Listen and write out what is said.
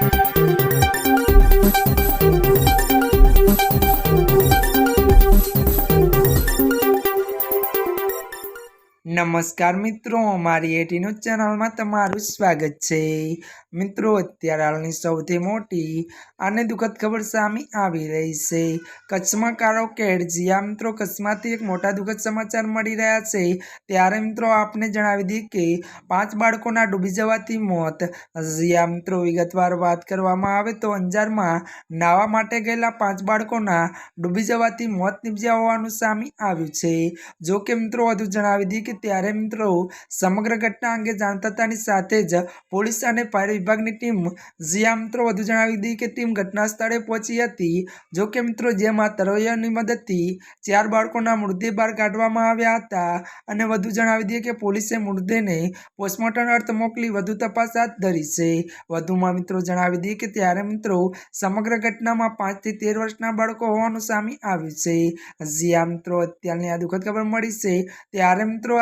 Thank you. નમસ્કાર મિત્રો, અમારી એટીનો ચેનલમાં તમારું સ્વાગત છે. મિત્રો, અત્યારે હાલની સૌથી મોટી અને દુઃખદ ખબર સામે આવી રહી છે. કચ્છમાં કાળો કેડ, જ્યાં મિત્રો, કચ્છમાંથી એક મોટા દુઃખદ સમાચાર મળી રહ્યા છે. ત્યારે મિત્રો, આપને જણાવી દઈએ કે પાંચ બાળકોના ડૂબી જવાથી મોત. જ્યાં મિત્રો, વિગતવાર વાત કરવામાં આવે તો અંજારમાં નાવા માટે ગયેલા પાંચ બાળકોના ડૂબી જવાથી મોત નીપજ્યા હોવાનું સામે આવ્યું છે. જો કે મિત્રો, વધુ જણાવી દઈએ કે ત્યારે મિત્રો સમગ્ર ઘટના અંગે જાણતા થતાની સાથે જ પોલીસ અને ફાયર વિભાગની ટીમ જ્યાં મિત્રો વધુ જણાવી દીધી કે ટીમ ઘટના સ્થળે પહોંચી હતી. જો કે મિત્રો જેમાં તરવૈયાની મદદથી ચાર બાળકોના મૃતદેહ બહાર કાઢવામાં આવ્યા હતા અને વધુ જણાવી દઈએ કે પોલીસે મૃતદેહને પોસ્ટમોર્ટમ અર્થ મોકલી વધુ તપાસ હાથ ધરી છે. વધુમાં મિત્રો જણાવી દઈએ કે ત્યારે મિત્રો સમગ્ર ઘટનામાં પાંચથી તેર વર્ષના બાળકો હોવાનું સામે આવ્યું છે. જ્યાં મિત્રો અત્યારની આ દુઃખદ ખબર મળી છે. ત્યારે મિત્રો